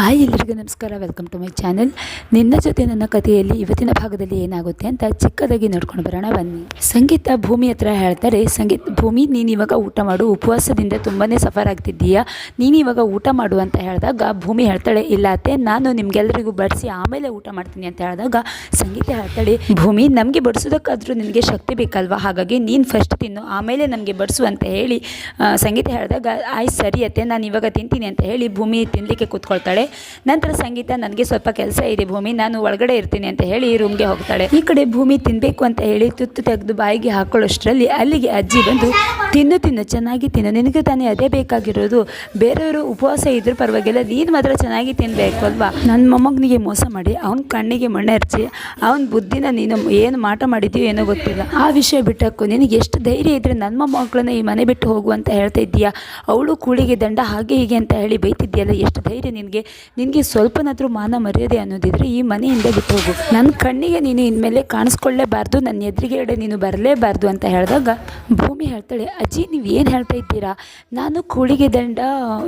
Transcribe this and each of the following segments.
Hi ಎಲ್ಲರಿಗೂ ನಮಸ್ಕಾರ welcome to my channel ನಿನ್ನ ಜೊತೆ ನನ್ನ ಕಥೆಯಲ್ಲಿ ಇವತ್ತಿನ ಭಾಗದಲ್ಲಿ ಏನಾಗುತ್ತೆ ಅಂತ ಚಿಕ್ಕದಾಗಿ ನೋಡ್ಕೊಂಡು ಬರೋಣ, ಬನ್ನಿ. ಸಂಗೀತ ಭೂಮಿ ಹತ್ರ ಹೇಳ್ತಾರೆ, ಸಂಗೀತ ಭೂಮಿ, ನೀನು ಇವಾಗ ಊಟ ಮಾಡು, ಉಪವಾಸದಿಂದ ತುಂಬಾ ಸಫರ್ ಆಗ್ತಿದ್ದೀಯಾ? ನೀನು ಇವಾಗ ಊಟ ಮಾಡು ಅಂತ ಹೇಳಿದಾಗ ಭೂಮಿ ಹೇಳ್ತಾಳೆ, ಇಲ್ಲ ಅತ್ತೆ, ನಾನು ನಿಮಗೆಲ್ಲರಿಗೂ ಬಡಿಸಿ ಆಮೇಲೆ ಊಟ ಮಾಡ್ತೀನಿ ಅಂತ ಹೇಳಿದಾಗ ಸಂಗೀತ ಹೇಳ್ತಾಳೆ, ಭೂಮಿ, ನಮಗೆ ಬಡಿಸೋದಕ್ಕಾದರೂ ನಿನಗೆ ಶಕ್ತಿ ಬೇಕಲ್ವಾ? ಹಾಗಾಗಿ ನೀನು ಫಸ್ಟ್ ತಿನ್ನು, ಆಮೇಲೆ ನಮಗೆ ಬಡಿಸು ಅಂತ ಹೇಳಿ ಸಂಗೀತ ಹೇಳಿದಾಗ, ಆಯ್ತು ಸರಿ ಅತ್ತೆ, ನಾನು ಇವಾಗ ತಿಂತೀನಿ ಅಂತ ಹೇಳಿ ಭೂಮಿ ತಿನ್ನಲಿಕ್ಕೆ ಕೂತ್ಕೊಳ್ತಾಳೆ. ನಂತರ ಸಂಗೀತ ನನಗೆ ಸ್ವಲ್ಪ ಕೆಲಸ ಇದೆ ಭೂಮಿ, ನಾನು ಒಳಗಡೆ ಇರ್ತೀನಿ ಅಂತ ಹೇಳಿ ರೂಮ್ಗೆ ಹೋಗ್ತಾಳೆ. ಈ ಕಡೆ ಭೂಮಿ ತಿನ್ನಬೇಕು ಅಂತ ಹೇಳಿ ತುತ್ತು ತೆಗೆದು ಬಾಯಿಗೆ ಹಾಕೊಳ್ಳೋಷ್ಟರಲ್ಲಿ ಅಲ್ಲಿಗೆ ಅಜ್ಜಿ ಬಂದು, ತಿನ್ನು ತಿನ್ನು, ಚೆನ್ನಾಗಿ ತಿನ್ನು, ನಿನಗೆ ತಾನೇ ಅದೇ ಬೇಕಾಗಿರೋದು. ಬೇರೆಯವರು ಉಪವಾಸ ಇದ್ರೂ ಪರವಾಗಿಲ್ಲ, ನೀನು ಮಾತ್ರ ಚೆನ್ನಾಗಿ ತಿನ್ನಬೇಕು ಅಲ್ವಾ? ನನ್ನ ಮೊಮ್ಮಗನಿಗೆ ಮೋಸ ಮಾಡಿ, ಅವನ ಕಣ್ಣಿಗೆ ಮಣ್ಣೆ ಹರಿಸಿ ಅವನ ಬುದ್ಧಿನ ನೀನು ಏನು ಮಾಟ ಮಾಡಿದ್ಯೋ ಏನೋ ಗೊತ್ತಿಲ್ಲ. ಆ ವಿಷಯ ಬಿಟ್ಟಕ್ಕು ನಿನಗೆ ಎಷ್ಟು ಧೈರ್ಯ ಇದ್ದರೆ ನನ್ನ ಮೊಮ್ಮಗಳನ್ನ ಈ ಮನೆ ಬಿಟ್ಟು ಹೋಗು ಅಂತ ಹೇಳ್ತಾ ಇದ್ದೀಯಾ? ಅವಳು ಕೂಳಿಗೆ ದಂಡ ಹಾಗೆ ಹೀಗೆ ಅಂತ ಹೇಳಿ ಬೈತಿದ್ಯಲ್ಲ, ಎಷ್ಟು ಧೈರ್ಯ ನಿನಗೆ? ನಿನಗೆ ಸ್ವಲ್ಪನಾದರೂ ಮಾನ ಮರ್ಯಾದೆ ಅನ್ನೋದಿದ್ರೆ ಈ ಮನೆಯಿಂದ ಬಿಟ್ಟು ಹೋಗು ನನ್ನ ಕಣ್ಣಿಗೆ ನೀನು ಇನ್ಮೇಲೆ ಕಾಣಿಸ್ಕೊಳ್ಳೇಬಾರ್ದು ನನ್ನ ಎದುರುಗಡೆ ನೀನು ಬರಲೇಬಾರ್ದು ಅಂತ ಹೇಳಿದಾಗ ಭೂಮಿ ಹೇಳ್ತಾಳೆ, ಅಜ್ಜಿ ನೀವು ಏನು ಹೇಳ್ತಾ ಇದ್ದೀರಾ? ನಾನು ಕೂಳಿಗೆ ದಂಡ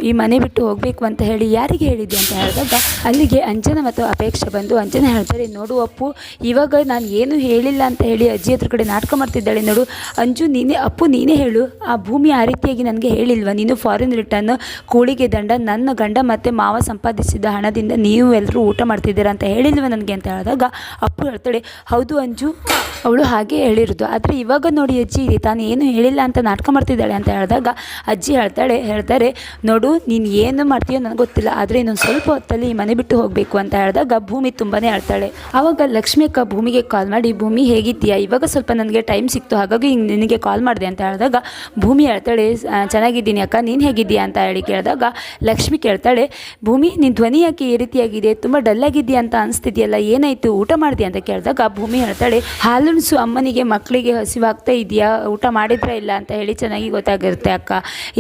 ಈ ಮನೆ ಬಿಟ್ಟು ಹೋಗಬೇಕು ಅಂತ ಹೇಳಿ ಯಾರಿಗೆ ಹೇಳಿದ್ದೆ? ಅಂತ ಹೇಳಿದಾಗ ಅಲ್ಲಿಗೆ ಅಂಜನ ಮತ್ತು ಅಪೇಕ್ಷೆ ಬಂದು, ಅಂಜನ ಹೇಳ್ತಾರೆ, ನೋಡು ಅಪ್ಪು, ಇವಾಗ ನಾನು ಏನು ಹೇಳಿಲ್ಲ ಅಂತ ಹೇಳಿ ಅಜ್ಜಿ ಹತ್ರ ಕಡೆ ನಾಟಕ ಮಾಡ್ತಿದ್ದಾಳೆ ನೋಡು. ಅಂಜು, ನೀನೇ, ಅಪ್ಪು, ನೀನೇ ಹೇಳು. ಆ ಭೂಮಿ ಆ ರೀತಿಯಾಗಿ ನನಗೆ ಹೇಳಿಲ್ವ? ನೀನು ಫಾರಿನ್ ರಿಟರ್ನ್ ಕೂಳಿಗೆ ದಂಡ, ನನ್ನ ಗಂಡ ಮತ್ತು ಮಾವ ಸಂಪಾದಿಸಿದ ಹಣದಿಂದ ನೀವು ಎಲ್ಲರೂ ಊಟ ಮಾಡ್ತಿದ್ದೀರಾ ಅಂತ ಹೇಳಿಲ್ವ ನನಗೆ ಅಂತ ಹೇಳಿದಾಗ, ಅಪ್ಪು ಹೇಳ್ತಾಳೆ, ಹೌದು ಅಂಜು, ಅವಳು ಹಾಗೆ ಹೇಳಿರೋದು. ಆದರೆ ಇವಾಗ ನೋಡಿ ಅಜ್ಜಿ, ತಾನು ಏನು ಹೇಳಿಲ್ಲ ಅಂತ ನಾಟಕ ಮಾಡ್ತಿದ್ದಾಳೆ ಅಂತ ಹೇಳಿದಾಗ, ಅಜ್ಜಿ ಹೇಳ್ತಾಳೆ, ಹೇಳ್ತಾರೆ, ನೋಡು, ನೀನು ಏನು ಮಾಡ್ತೀಯೋ ನನಗೆ ಗೊತ್ತಿಲ್ಲ. ಆದರೆ ಇನ್ನೊಂದು ಸ್ವಲ್ಪ ಹೊತ್ತಲ್ಲಿ ಮನೆ ಬಿಟ್ಟು ಹೋಗಬೇಕು ಅಂತ ಹೇಳಿದಾಗ, ಭೂಮಿ ತುಂಬಾ ಹೇಳ್ತಾಳೆ. ಆವಾಗ ಲಕ್ಷ್ಮಿ ಅಕ್ಕ ಭೂಮಿಗೆ ಕಾಲ್ ಮಾಡಿ, ಭೂಮಿ ಹೇಗಿದ್ದೀಯಾ? ಇವಾಗ ಸ್ವಲ್ಪ ನನಗೆ ಟೈಮ್ ಸಿಕ್ತು, ಹಾಗಾಗಿ ಹಿಂಗೆ ನಿನಗೆ ಕಾಲ್ ಮಾಡಿದೆ ಅಂತ ಹೇಳಿದಾಗ, ಭೂಮಿ ಹೇಳ್ತಾಳೆ ಚೆನ್ನಾಗಿದ್ದೀನಿ ಅಕ್ಕ, ನೀನು ಹೇಗಿದ್ದೀಯಾ? ಅಂತ ಹೇಳಿ ಕೇಳಿದಾಗ, ಲಕ್ಷ್ಮಿ ಕೇಳ್ತಾಳೆ, ಭೂಮಿ ನಿನ್ನ ಧ್ವನಿ ಯಾಕೆ ಈ ರೀತಿಯಾಗಿದೆ? ತುಂಬ ಡಲ್ಲಾಗಿದ್ದೀಯಾ ಅಂತ ಅನಿಸ್ತಿದೆಯಲ್ಲ, ಏನಾಯಿತು? ಊಟ ಮಾಡಿದೆ ಅಂತ ಕೇಳಿದಾಗ ಭೂಮಿ ಹೇಳ್ತಾಳೆ, ಹಾಲುಣಿಸು ಅಮ್ಮನಿಗೆ ಮಕ್ಕಳಿಗೆ ಹಸಿವಾಗ್ತಾ ಇದೆಯಾ? ಊಟ ಮಾಡಿದ್ರೆ ಇಲ್ಲ ಅಂತ ಹೇಳಿ ಚೆನ್ನಾಗಿ ಗೊತ್ತಾಗಿರುತ್ತೆ ಅಕ್ಕ.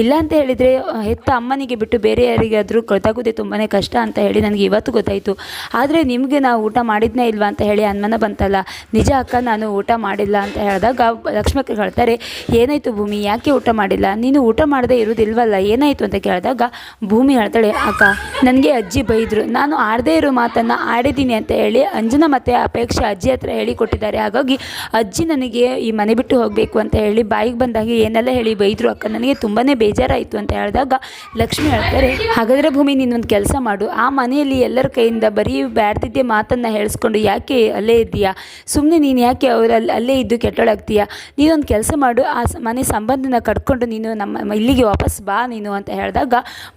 ಇಲ್ಲ ಅಂತ ಹೇಳಿದರೆ, ಹೆತ್ತ ಅಮ್ಮನಿಗೆ ಬಿಟ್ಟು ಬೇರೆ ಯಾರಿಗಾದರೂ ಗೊತ್ತಾಗೋದೇ ತುಂಬಾ ಕಷ್ಟ ಅಂತ ಹೇಳಿ ನನಗೆ ಇವತ್ತು ಗೊತ್ತಾಯಿತು. ಆದರೆ ನಿಮಗೆ ನಾವು ಊಟ ಮಾಡಿದ್ನೇ ಇಲ್ವಾ ಅಂತ ಹೇಳಿ ಅನುಮಾನ ಬಂತಲ್ಲ? ನಿಜ ಅಕ್ಕ, ನಾನು ಊಟ ಮಾಡಿಲ್ಲ ಅಂತ ಹೇಳಿದಾಗ ಲಕ್ಷ್ಮಕ್ಕೆ ಹೇಳ್ತಾರೆ, ಏನಾಯಿತು ಭೂಮಿ, ಯಾಕೆ ಊಟ ಮಾಡಿಲ್ಲ? ನೀನು ಊಟ ಮಾಡದೇ ಇರೋದಿಲ್ವಲ್ಲ? ಏನಾಯಿತು ಅಂತ ಕೇಳಿದಾಗ ಭೂಮಿ ಹೇಳ್ತಾಳೆ, ಅಕ್ಕ, ನನಗೆ ಅಜ್ಜಿ ಬೈದರು. ನಾನು ಆಡದೇ ಇರೋ ಮಾತನ್ನು ಆಡಿದ್ದೀನಿ ಅಂತ ಹೇಳಿ ಅಂಜನ ಮತ್ತು ಅಪೇಕ್ಷೆ ಅಜ್ಜಿ ಹತ್ರ ಹೇಳಿ ಕೊಟ್ಟಿದ್ದಾರೆ ಹಾಗಾಗಿ ಅಜ್ಜಿ ನನಗೆ ಈ ಮನೆ ಬಿಟ್ಟು ಹೋಗಬೇಕು ಅಂತ ಹೇಳಿ ಬಾಯಿಗೆ ಬಂದಾಗ ಏನೆಲ್ಲ ಹೇಳಿ ಬೈದರು ಅಕ್ಕ. ನನಗೆ ತುಂಬಾ ಬೇಜಾರಾಯಿತು ಅಂತ ಹೇಳಿದಾಗ ಲಕ್ಷ್ಮಿ ಹೇಳ್ತಾರೆ, ಹಾಗಾದರೆ ಭೂಮಿ ನೀನೊಂದು ಕೆಲಸ ಮಾಡು. ಆ ಮನೆಯಲ್ಲಿ ಎಲ್ಲರ ಕೈಯಿಂದ ಬರೀ ಬ್ಯಾಡ್ದಿದ್ದೆ ಮಾತನ್ನು ಹೇಳಿಸ್ಕೊಂಡು ಯಾಕೆ ಅಲ್ಲೇ ಇದ್ದೀಯಾ? ಸುಮ್ಮನೆ ನೀನು ಯಾಕೆ ಅವರಲ್ಲಿ ಅಲ್ಲೇ ಇದ್ದು ಕೆಟ್ಟೋಳಾಗ್ತೀಯಾ? ನೀನೊಂದು ಕೆಲಸ ಮಾಡು. ಆ ಮನೆ ಸಂಬಂಧನ ಕಟ್ಕೊಂಡು ನೀನು ನಮ್ಮ, ಇಲ್ಲಿಗೆ ವಾಪಸ್ ಬಾ ನೀನು ಅಂತ ಹೇಳಿದಾಗ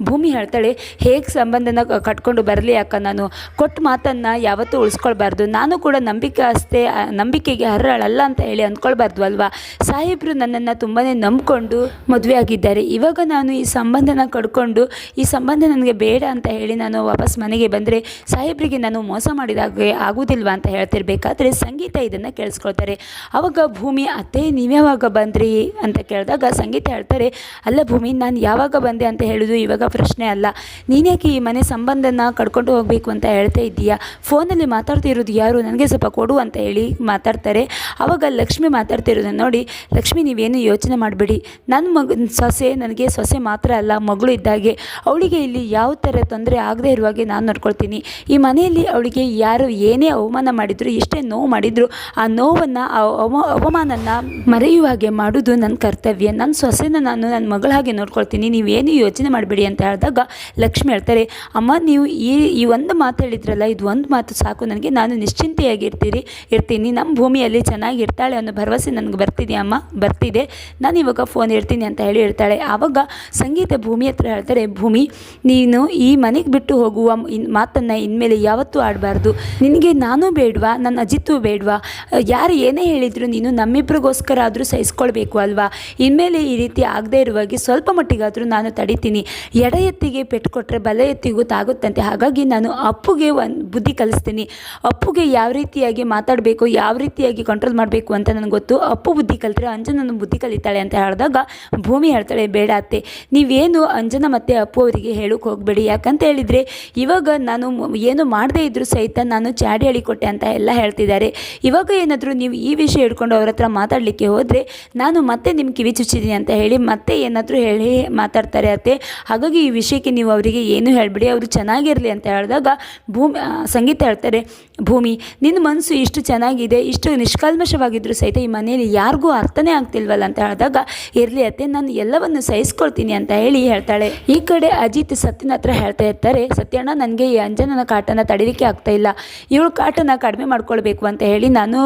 ಭೂಮಿ ಹೇಳ್ತಾಳೆ, ಹೇಗೆ ಸಂಬಂಧನ ಕಟ್ಕೊಂಡು ಬರಲಿ ಅಕ್ಕ, ನಾನು ಕೊಟ್ಟ ಮಾತನ್ನು ಯಾವತ್ತೂ ಉಳಿಸ್ಕೊಳ್ಬಾರ್ದು. ನಾನು ಕೂಡ ನಂಬಿಕೆ ಅಷ್ಟೇ ನಂಬಿಕೆಗೆ ಅರ್ಹಳಲ್ಲ ಅಂತ ಹೇಳಿ ಅಂದ್ಕೊಳ್ಬಾರ್ದು ಅಲ್ವಾ ಸಾಹೇಬರು ನನ್ನನ್ನು ತುಂಬಾ ನಂಬಿಕೊಂಡು ಮದುವೆ ಆಗಿದ್ದಾರೆ. ಇವಾಗ ನಾನು ಈ ಸಂಬಂಧನ ಕಡ್ಕೊಂಡು, ಈ ಸಂಬಂಧ ನನಗೆ ಬೇಡ ಅಂತ ಹೇಳಿ ನಾನು ವಾಪಸ್ ಮನೆಗೆ ಬಂದರೆ ಸಾಹೇಬರಿಗೆ ನಾನು ಮೋಸ ಮಾಡಿದಾಗೆ ಆಗುವುದಿಲ್ವಾ ಅಂತ ಹೇಳ್ತಿರ್ಬೇಕಾದ್ರೆ ಸಂಗೀತ ಇದನ್ನು ಕೇಳಿಸ್ಕೊಳ್ತಾರೆ. ಆವಾಗ ಭೂಮಿ, ಅತ್ತೆ, ನೀವ್ಯಾವಾಗ ಬಂದ್ರಿ? ಅಂತ ಕೇಳಿದಾಗ ಸಂಗೀತ ಹೇಳ್ತಾರೆ, ಅಲ್ಲ ಭೂಮಿ, ನಾನು ಯಾವಾಗ ಬಂದೆ? ಅಂತ ಹೇಳೋದು ಇವಾಗ ಪ್ರಶ್ನೆ ಅಲ್ಲ. ನೀನ್ಯಾಕೆ ಈ ಮನೆ ಸಂಬಂಧನ ಕಡ್ಕೊಂಡು ಹೋಗಬೇಕು ಅಂತ ಹೇಳ್ತಾ ಇದ್ದೀಯಾ? ಫೋನಲ್ಲಿ ಮಾತಾಡ್ತಿರೋದು ಯಾರು? ನನಗೆ ಸ್ವಲ್ಪ ಕೊಡು ಅಂತ ಹೇಳಿ ಮಾತಾಡ್ತಾರೆ. ಆವಾಗ ಲಕ್ಷ್ಮಿ ಮಾತಾಡ್ತಿರೋದನ್ನ ನೋಡಿ, ಲಕ್ಷ್ಮಿ, ನೀವೇನು ಯೋಚನೆ ಮಾಡಬೇಡಿ. ನನ್ನ ಮಗ, ಸೊಸೆ ನನಗೆ ಸೊಸೆ ಮಾತ್ರ ಅಲ್ಲ, ಮಗಳು ಇದ್ದಾಗೆ. ಅವಳಿಗೆ ಇಲ್ಲಿ ಯಾವ ಥರ ತೊಂದರೆ ಆಗದೆ ಇರುವಾಗೆ ನಾನು ನೋಡ್ಕೊಳ್ತೀನಿ. ಈ ಮನೆಯಲ್ಲಿ ಅವಳಿಗೆ ಯಾರು ಏನೇ ಅವಮಾನ ಮಾಡಿದ್ರು, ಎಷ್ಟೇ ನೋವು ಮಾಡಿದ್ರು, ಆ ನೋವನ್ನು ಅವಮಾನನ ಮರೆಯುವ ಹಾಗೆ ಮಾಡೋದು ನನ್ನ ಕರ್ತವ್ಯ. ನನ್ನ ಸೊಸೆನ ನಾನು ನನ್ನ ಮಗಳ ಹಾಗೆ ನೋಡ್ಕೊಳ್ತೀನಿ. ನೀವೇನು ಯೋಚನೆ ಮಾಡಬೇಡಿ ಅಂತ ಹೇಳಿದಾಗ ಲಕ್ಷ್ಮಿ ಹೇಳ್ತಾರೆ ಅಮ್ಮ, ನೀವು ಈ ಈ ಒಂದು ಮಾತು ಹೇಳಿದ್ರಲ್ಲ, ಇದು ಒಂದು ಮಾತು ಸಾಕು, ನನಗೆ ನಾನು ನಿಶ್ಚಿಂತೆಯಾಗಿರ್ತೀರಿ, ಇರ್ತೀನಿ. ನಮ್ಮ ಭೂಮಿಯಲ್ಲಿ ಚೆನ್ನಾಗಿ ಇರ್ತಾಳೆ ಅನ್ನೋ ಭರವಸೆ ನನಗೆ ಬರ್ತಿದೆ ಅಮ್ಮ, ಬರ್ತಿದೆ. ನಾನು ಇವಾಗ ಫೋನ್ ಇರ್ತೀನಿ ಅಂತ ಹೇಳಿ ಹೇಳ್ತಾಳೆ. ಆವಾಗ ಸಂಗೀತ ಭೂಮಿ ಹತ್ರ ಹೇಳ್ತಾರೆ, ಭೂಮಿ, ನೀನು ಈ ಮನೆಗೆ ಬಿಟ್ಟು ಹೋಗುವ ಇನ್, ಮಾತನ್ನು ಇನ್ಮೇಲೆ ಯಾವತ್ತೂ ಆಡಬಾರ್ದು. ನಿನಗೆ ನಾನು ಬೇಡವಾ? ನನ್ನ ಅಜಿತ್ತು ಬೇಡವಾ? ಯಾರು ಏನೇ ಹೇಳಿದರೂ ನೀನು ನಮ್ಮಿಬ್ರಿಗೋಸ್ಕರ ಆದರೂ ಸಹಿಸ್ಕೊಳ್ಬೇಕು ಅಲ್ವಾ? ಇನ್ಮೇಲೆ ಈ ರೀತಿ ಆಗದೇ ಇರುವಾಗಿ ಸ್ವಲ್ಪ ಮಟ್ಟಿಗಾದರೂ ನಾನು ತಡಿತೀನಿ. ಎಡ ಎತ್ತಿಗೆ ಪೆಟ್ಟು ಕೊಟ್ಟರೆ ಬಲ ಎತ್ತಿಗೂ ತಾಗುತ್ತಂತೆ ಹಾಗಾಗಿ ನಾನು ಅಪ್ಪುಗೆ ಒಂದು ಬುದ್ಧಿ ಕಲಿಸ್ತೀನಿ. ಅಪ್ಪುಗೆ ಯಾವ ರೀತಿಯಾಗಿ ಮಾತಾಡಬೇಕು, ಯಾವ ರೀತಿಯಾಗಿ ಕಂಟ್ರೋಲ್ ಮಾಡಬೇಕು ಅಂತ ನನಗೆ ಗೊತ್ತು. ಅಪ್ಪು ಬುದ್ಧಿ ಕಲಿತ್ರೆ ಅಂಜನನ್ನು ಬುದ್ಧಿ ಕಲಿತಾಳೆ ಅಂತ ಹೇಳಿದಾಗ ಭೂಮಿ ಹೇಳ್ತಾಳೆ, ಬೇಡ ಅತ್ತೆ, ನೀವೇನು ಅಂಜನ ಮತ್ತು ಅಪ್ಪು ಅವರಿಗೆ ಹೇಳೋಕೆ ಹೋಗಬೇಡಿ. ಯಾಕಂತ ಹೇಳಿದರೆ ಇವಾಗ ನಾನು ಏನು ಮಾಡದೇ ಇದ್ದರೂ ಸಹಿತ ನಾನು ಚಾಡಿ ಹೇಳಿಕೊಟ್ಟೆ ಅಂತ ಎಲ್ಲ ಹೇಳ್ತಿದ್ದಾರೆ. ಇವಾಗ ಏನಾದರೂ ನೀವು ಈ ವಿಷಯ ಹಿಡ್ಕೊಂಡು ಅವ್ರ ಹತ್ರ ಮಾತಾಡಲಿಕ್ಕೆ ಹೋದರೆ ನಾನು ಮತ್ತೆ ನಿಮ್ಮ ಕಿವಿ ಚುಚ್ಚಿದ್ದೀನಿ ಅಂತ ಹೇಳಿ ಮತ್ತೆ ಏನಾದರೂ ಹೇಳಿ ಮಾತಾಡ್ತಾರೆ ಅತ್ತೆ. ಹಾಗಾಗಿ ಈ ವಿಷಯಕ್ಕೆ ನೀವು ಅವರಿಗೆ ಏನು ಹೇಳಬೇಡಿ. ಅವ್ರು ಅವ್ರು ಚೆನ್ನಾಗಿರಲಿ ಅಂತ ಹೇಳಿದಾಗ ಭೂಮಿ ಸಂಗೀತ ಹೇಳ್ತಾರೆ, ಭೂಮಿ, ನಿನ್ನ ಮನಸ್ಸು ಇಷ್ಟು ಚೆನ್ನಾಗಿದೆ, ಇಷ್ಟು ನಿಷ್ಕಲ್ಮಶವಾಗಿದ್ದರೂ ಸಹಿತ ಈ ಮನೆಯಲ್ಲಿ ಯಾರಿಗೂ ಅರ್ಥನೇ ಆಗ್ತಿಲ್ವಲ್ಲ ಅಂತ ಹೇಳಿದಾಗ, ಇರಲಿ ಅತ್ತೆ, ನಾನು ಎಲ್ಲವನ್ನು ಸಹಿಸ್ಕೊಳ್ತೀನಿ ಅಂತ ಹೇಳಿ ಹೇಳ್ತಾಳೆ. ಈ ಕಡೆ ಅಜಿತ್ ಸತ್ಯನ ಹತ್ರ ಹೇಳ್ತಾ ಇರ್ತಾರೆ, ಸತ್ಯಣ್ಣ, ನನಗೆ ಈ ಅಂಜನನ ಕಾಟನ ತಡೀಲಿಕ್ಕೆ ಆಗ್ತಾ ಇಲ್ಲ. ಇವಳು ಕಾಟನ ಕಡಿಮೆ ಮಾಡ್ಕೊಳ್ಬೇಕು ಅಂತ ಹೇಳಿ ನಾನು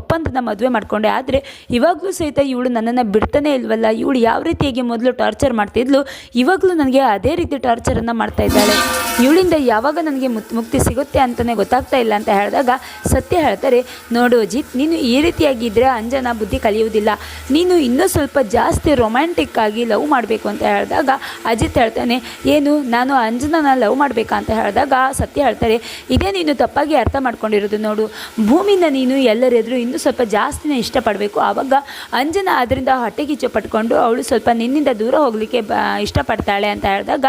ಒಪ್ಪಂದನ ಮದುವೆ ಮಾಡಿಕೊಂಡೆ. ಆದರೆ ಇವಾಗಲೂ ಸಹಿತ ಇವಳು ನನ್ನನ್ನು ಬಿಡ್ತಾನೆ ಇಲ್ವಲ್ಲ? ಇವಳು ಯಾವ ರೀತಿಯಾಗಿ ಮೊದಲು ಟಾರ್ಚರ್ ಮಾಡ್ತಿದ್ಲು? ಇವಾಗಲೂ ನನಗೆ ಅದೇ ರೀತಿ ಟಾರ್ಚರನ್ನು ಮಾಡ್ತಾ ಇದ್ದಾಳೆ. ಇವಳಿಂದ ಯಾವಾಗ ನನಗೆ ಮುಕ್ತಿ ಸಿಗುತ್ತೆ ಅಂತಲೇ ಗೊತ್ತಾಗ್ತಾ ಇಲ್ಲ ಅಂತ ಹೇಳಿದಾಗ ಸತ್ಯ ಹೇಳ್ತಾರೆ, ನೋಡು ಅಜಿತ್, ನೀನು ಈ ರೀತಿಯಾಗಿದ್ದರೆ ಅಂಜನ ಬುದ್ಧಿ ಕಲಿಯುವುದಿಲ್ಲ. ನೀನು ಇನ್ನೂ ಸ್ವಲ್ಪ ಜಾಸ್ತಿ ರೊಮ್ಯಾಂಟಿಕ್ ಆಗಿ ಲವ್ ಮಾಡಬೇಕು ಅಂತ ಹೇಳಿದಾಗ ಅಜಿತ್ ಹೇಳ್ತಾನೆ, ಏನು, ನಾನು ಅಂಜನನ ಲವ್ ಮಾಡಬೇಕಾ ಅಂತ ಹೇಳಿದಾಗ ಸತ್ಯ ಹೇಳ್ತಾರೆ, ಇದೇ ನೀನು ತಪ್ಪಾಗಿ ಅರ್ಥ ಮಾಡ್ಕೊಂಡಿರೋದು ನೋಡು. ಭೂಮಿನ ನೀನು ಎಲ್ಲರೆದುರು ಇನ್ನೂ ಸ್ವಲ್ಪ ಜಾಸ್ತಿನೇ ಇಷ್ಟಪಡಬೇಕು. ಆವಾಗ ಅಂಜನ ಅದರಿಂದ ಹೊಟ್ಟೆಗಿಚ್ಚು ಪಟ್ಕೊಂಡು ಅವಳು ಸ್ವಲ್ಪ ನಿನ್ನಿಂದ ದೂರ ಹೋಗಲಿಕ್ಕೆ ಬ, ಇಷ್ಟಪಡ್ತಾಳೆ ಅಂತ ಹೇಳಿದಾಗ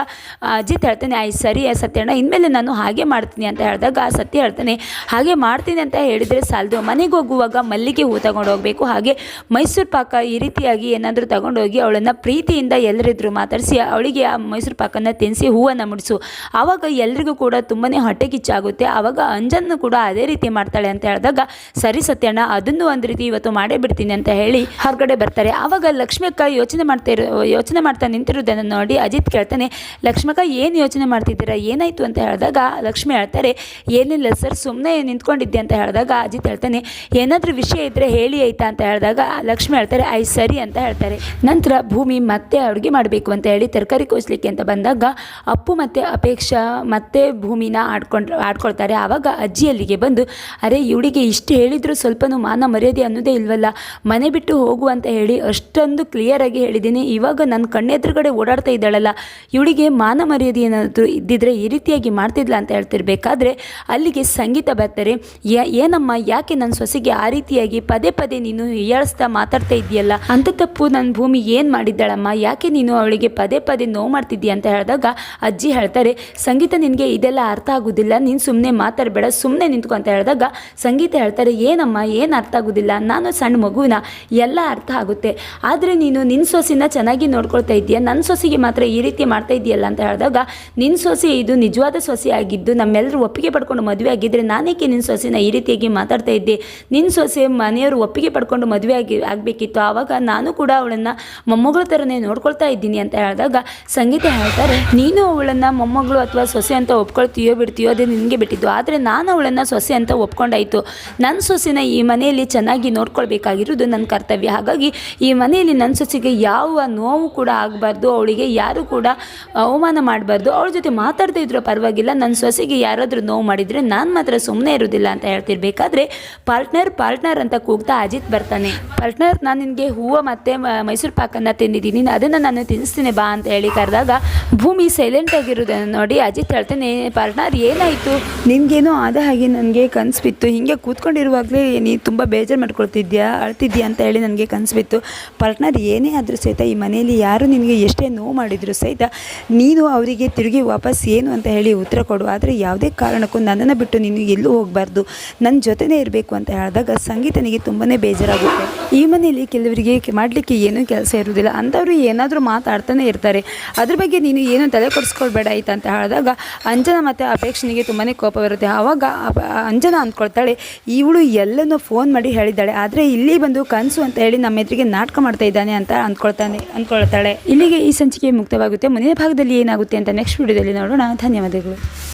ಅಜಿತ್ ಹೇಳ್ತಾನೆ ಆಯ್ತು ಸರಿ ಸತ್ಯಣ್ಣ, ಇನ್ಮೇಲೆ ನಾನು ಹಾಗೆ ಮಾಡ್ತೀನಿ ಅಂತ ಹೇಳಿದಾಗ ಆ ಸತ್ಯ ಹೇಳ್ತಾನೆ, ಹಾಗೆ ಮಾಡ್ತೀನಿ ಅಂತ ಹೇಳಿದರೆ ಸಾಲದು. ಮನೆಗೆ ಹೋಗುವಾಗ ಮಲ್ಲಿಗೆ ಹೂ ತಗೊಂಡು ಹೋಗಬೇಕು. ಹಾಗೆ ಮೈಸೂರು ಪಾಕ ಈ ರೀತಿಯಾಗಿ ಏನಾದರೂ ತಗೊಂಡೋಗಿ ಅವಳನ್ನು ಪ್ರೀತಿಯಿಂದ ಎಲ್ಲರಿದ್ರು ಮಾತಾಡಿಸಿ, ಅವಳಿಗೆ ಆ ಮೈಸೂರು ಪಾಕನ್ನು ತಿನ್ನಿಸಿ ಹೂವನ್ನು ಮುಡಿಸು. ಆವಾಗ ಎಲ್ರಿಗೂ ಕೂಡ ತುಂಬಾ ಹೊಟ್ಟೆ ಕಿಚ್ಚಾಗುತ್ತೆ ಆವಾಗ ಅಂಜನ್ನು ಕೂಡ ಅದೇ ರೀತಿ ಮಾಡ್ತಾಳೆ ಅಂತ ಹೇಳಿದಾಗ, ಸರಿ ಸತ್ಯಣ್ಣ, ಅದನ್ನು ಒಂದು ರೀತಿ ಇವತ್ತು ಮಾಡೇ ಬಿಡ್ತೀನಿ ಅಂತ ಹೇಳಿ ಹೊರಗಡೆ ಬರ್ತಾರೆ. ಆವಾಗ ಲಕ್ಷ್ಮಕ್ಕ ಯೋಚನೆ ಮಾಡ್ತಾ ಇರೋ, ಯೋಚನೆ ಮಾಡ್ತಾ ನಿಂತಿರೋದನ್ನು ನೋಡಿ ಅಜಿತ್ ಕೇಳ್ತಾನೆ ಲಕ್ಷ್ಮಕ್ಕ ಏನು ಯೋಚನೆ ಮಾಡ್ತಿದ್ದೀರಾ ಏನಾಯಿತು ಅಂತ ಹೇಳಿದಾಗ ಲಕ್ಷ್ಮಿ ಹೇಳ್ತಾರೆ ಏನಿಲ್ಲ ಸರ್ ಸುಮ್ಮನೆ ನಿಂತ್ಕೊಂಡಿದ್ದೆ ಅಂತ ಹೇಳಿದಾಗ ಅಜಿತ್ ಹೇಳ್ತಾನೆ, ಏನಾದರೂ ವಿಷಯ ಇದ್ದರೆ ಹೇಳಿ ಆಯ್ತಾ ಅಂತ ಹೇಳಿದಾಗ ಲಕ್ಷ್ಮಿ ಹೇಳ್ತಾರೆ ಐ ಸರಿ ಅಂತ ಹೇಳ್ತಾರೆ. ನಂತರ ಭೂಮಿ ಮತ್ತೆ ಅಡುಗೆ ಮಾಡಬೇಕು ಅಂತ ಹೇಳಿ ತರಕಾರಿ ಕೋಸಲಿಕ್ಕೆ ಅಂತ ಬಂದಾಗ ಅಪ್ಪು ಮತ್ತು ಅಪೇಕ್ಷಾ ಮತ್ತೆ ಭೂಮಿನ ಆಡ್ಕೊಂಡು, ಆಡ್ಕೊಳ್ತಾರೆ. ಆವಾಗ ಅಜ್ಜಿ ಅಲ್ಲಿಗೆ ಬಂದು, ಅರೆ, ಇವಳಿಗೆ ಇಷ್ಟು ಹೇಳಿದರೂ ಸ್ವಲ್ಪನೂ ಮಾನ ಮರ್ಯಾದೆ ಅನ್ನೋದೇ ಇಲ್ವಲ್ಲ, ಮನೆ ಬಿಟ್ಟು ಹೋಗು ಅಂತ ಹೇಳಿ ಅಷ್ಟೊಂದು ಕ್ಲಿಯರಾಗಿ ಹೇಳಿದ್ದೀನಿ. ಇವಾಗ ನನ್ನ ಕಣ್ಣೆದುರುಗಡೆ ಓಡಾಡ್ತಾ ಇದ್ದಾಳಲ್ಲ, ಇವಳಿಗೆ ಮಾನ ಮರ್ಯಾದೆ ಏನಾದರೂ ಇದ್ದಿದ್ರೆ ಈ ರೀತಿಯಾಗಿ ಮಾಡ್ತಿದ್ಲ ಅಂತ ಹೇಳ್ತಿರ್ಬೇಕಾದ್ರೆ ಅಲ್ಲಿಗೆ ಸಂಗೀತ ಬರ್ತಾರೆ. ಏನಮ್ಮ, ಯಾಕೆ ನನ್ನ ಸೊಸೆಗೆ ಆ ರೀತಿಯಾಗಿ ಪದೇ ಪದೇ ನೀನು ಹೀಯಾಳಿಸ್ತಾ ಮಾತಾಡ್ತಾ ಇದೆಯಲ್ಲ ಅಂತ ತಪ್ಪು ನನ್ನ ಭೂಮಿ ಏನು ಮಾಡಿದ್ದಾಳಮ್ಮ? ಯಾಕೆ ನೀನು ಅವಳಿಗೆ ಪದೇ ಪದೇ ನೋವು ಮಾಡ್ತಿದ್ದೀಯ ಅಂತ ಹೇಳಿದಾಗ ಅಜ್ಜಿ ಹೇಳ್ತಾರೆ, ಸಂಗೀತ ನಿನಗೆ ಇದೆಲ್ಲ ಅರ್ಥ ಆಗೋದಿಲ್ಲ, ನೀನು ಸುಮ್ಮನೆ ಮಾತಾಡಬೇಡ ಸುಮ್ಮನೆ ನಿಂತ್ಕೊ ಅಂತ ಹೇಳಿದಾಗ ಸಂಗೀತ ಹೇಳ್ತಾರೆ, ಏನಮ್ಮ, ಏನು ಅರ್ಥ ಆಗೋದಿಲ್ಲ? ನಾನು ಸಣ್ಣ ಮಗುವಿನ ಎಲ್ಲ ಅರ್ಥ ಆಗುತ್ತೆ. ಆದರೆ ನೀನು ನಿನ್ನ ಸೊಸಿನ ಚೆನ್ನಾಗಿ ನೋಡ್ಕೊಳ್ತಾ ಇದೆಯಾ ನನ್ನ ಸೊಸಿಗೆ ಮಾತ್ರ ಈ ರೀತಿ ಮಾಡ್ತಾ ಇದೆಯಲ್ಲ ಅಂತ ಹೇಳಿದಾಗ ನಿನ್ನ ಸೊಸೆ ಇದು ನಿಜವಾದ ಸೊಸೆ ಆಗಿದ್ದು ನಮ್ಮೆಲ್ಲರೂ ಒಪ್ಪಿಗೆ ಪಡ್ಕೊಂಡು ಮದುವೆ ಆಗಿದ್ದರೆ ನಾನೇಕೆ ನಿನ್ನ ಸೊಸೆನ ಈ ರೀತಿಯಾಗಿ ಮಾತಾಡ್ತಾ ಇದ್ದೆ? ನಿನ್ನ ಸೊಸೆ ಮನೆಯವರು ಒಪ್ಪಿಗೆ ಪಡ್ಕೊಂಡು ಮದುವೆ ಆಗಿ ಆಗಬೇಕಿತ್ತು. ಆವಾಗ ನಾನು ಕೂಡ ಅವಳನ್ನು ಮೊಮ್ಮಗಳ ಥರನೇ ನೋಡ್ಕೊಳ್ತಾ ಇದ್ದೀನಿ ಅಂತ ಹೇಳಿದಾಗ ಸಂಗೀತ ಹೇಳ್ತಾರೆ, ನೀನು ಅವಳನ್ನು ಮೊಮ್ಮಗಳು ಅಥವಾ ಸೊಸೆ ಅಂತ ಒಪ್ಕೊಳ್ತೀಯೋ ಬಿಡ್ತೀಯೋ ಅದೇ ನಿನಗೆ ಬಿಟ್ಟಿದ್ದು. ಆದರೆ ನಾನು ಅವಳನ್ನು ಸೊಸೆ ಅಂತ ಒಪ್ಕೊಂಡಾಯಿತು. ನನ್ನ ಸೊಸೆನ ಈ ಮನೆಯಲ್ಲಿ ಚೆನ್ನಾಗಿ ನೋಡ್ಕೊಳ್ಬೇಕಾಗಿರೋದು ನನ್ನ ಕರ್ತವ್ಯ. ಹಾಗಾಗಿ ಈ ಮನೆಯಲ್ಲಿ ನನ್ನ ಸೊಸೆಗೆ ಯಾವ ನೋವು ಕೂಡ ಆಗಬಾರ್ದು, ಅವಳಿಗೆ ಯಾರು ಕೂಡ ಅವಮಾನ ಮಾಡಬಾರ್ದು, ಅವಳ ಜೊತೆ ಮಾತಾಡ್ತಾ ಇದ್ರೂ ಪರವಾಗಿಲ್ಲ. ನನ್ನ ಸೊಸೆಗೆ ಯಾರಾದರೂ ನೋವು ಮಾಡಿದರೆ ನಾನು ಮಾತ್ರ ಸುಮ್ಮನೆ ಇರೋದಿಲ್ಲ ಅಂತ ಹೇಳ್ತಿರ್ಬೇಕಾದ್ರೆ ಪಾರ್ಟ್ನರ್ ಪಾರ್ಟ್ನರ್ ಅಂತ ಕೂಗ್ತಾ ಅಜಿತ್ ಬರ್ತಾನೆ. ಪಾರ್ಟ್ನರ್, ನಾನು ನಿನಗೆ ಹೂವು ಮತ್ತು ಮೈಸೂರು ಪಾಕನ್ನು ತಿಂದಿದ್ದೀನಿ. ಅದನ್ನು ನಾನು ತಿನ್ನಿಸ್ತೀನಿ ಬಾ ಅಂತ ಹೇಳಿ ಕರೆದಾಗ ಭೂಮಿ ಸೈಲೆಂಟ್ ಆಗಿರೋದನ್ನು ನೋಡಿ ಅಜಿತ್ ಹೇಳ್ತಾನೆ ಪಾರ್ಟ್ನರ್, ಏನಾಯಿತು? ನಿನಗೇನೋ ಆದ ಹಾಗೆ ನನಗೆ ಕನಸು ಬಿತ್ತು ಹೀಗೆ ಕೂತ್ಕೊಂಡಿರುವಾಗಲೇ ನೀನು ತುಂಬ ಬೇಜಾರು ಮಾಡ್ಕೊಳ್ತಿದ್ಯಾ, ಅಳ್ತಿದ್ಯಾ ಅಂತ ಹೇಳಿ ನನಗೆ ಕನಸು ಬಿತ್ತು ಪಾರ್ಟ್ನರ್, ಏನೇ ಆದರೂ ಸಹಿತ ಈ ಮನೆಯಲ್ಲಿ ಯಾರು ನಿನಗೆ ಎಷ್ಟೇ ನೋವು ಮಾಡಿದರೂ ಸಹಿತ ನೀನು ಅವರಿಗೆ ತಿರುಗಿ ವಾಪಸ್ ಏನು ಅಂತ ಹೇಳಿ ಉತ್ತರ ಕೊಡು. ಆದರೆ ಯಾವುದೇ ಕಾರಣಕ್ಕೂ ನನ್ನನ್ನು ಬಿಟ್ಟು ನೀನು ಎಲ್ಲೂ ಹೋಗಬಾರ್ದು. ನನ್ನ ಜೊತೆನೇ ಇರಬೇಕು ಅಂತ ಹೇಳಿದಾಗ ಸಂಗೀತನಿಗೆ ತುಂಬಾ ಬೇಜಾರಾಗುತ್ತೆ. ಈ ಮನೆಯಲ್ಲಿ ಕೆಲವರಿಗೆ ಮಾಡಲಿಕ್ಕೆ ಏನೂ ಕೆಲಸ ಇರುವುದಿಲ್ಲ. ಅಂಥವರು ಏನಾದರೂ ಮಾತಾಡ್ತಾನೆ ಇರ್ತಾರೆ. ಅದ್ರ ಬಗ್ಗೆ ನೀನು ಏನು ತಲೆ ಕೊಡಿಸ್ಕೊಳ್ಬೇಡ ಆಯ್ತಾ ಅಂತ ಹೇಳಿದಾಗ ಅಂಜನ ಮತ್ತು ಅಪೇಕ್ಷನಿಗೆ ತುಂಬಾ ಕೋಪ ಬರುತ್ತೆ. ಆವಾಗ ಅಂಜನ ಅಂದ್ಕೊಳ್ತಾಳೆ, ಇವಳು ಎಲ್ಲನೂ ಫೋನ್ ಮಾಡಿ ಹೇಳಿದ್ದಾಳೆ. ಆದರೆ ಇಲ್ಲಿ ಬಂದು ಕನಸು ಅಂತ ಹೇಳಿ ನಮ್ಮ ಎದುರಿಗೆ ನಾಟಕ ಮಾಡ್ತಾ ಇದ್ದಾನೆ ಅಂತ ಅಂದ್ಕೊಳ್ತಾನೆ, ಅಂದ್ಕೊಳ್ತಾಳೆ. ಇಲ್ಲಿಗೆ ಈ ಸಂಚಿಕೆ ಮುಕ್ತವಾಗುತ್ತೆ. ಮುಂದಿನ ಭಾಗದಲ್ಲಿ ಏನಾಗುತ್ತೆ ಅಂತ ನೆಕ್ಸ್ಟ್ ವಿಡಿಯೋದಲ್ಲಿ ನೋಡೋಣ ಧನ್ಯವಾದಗಳು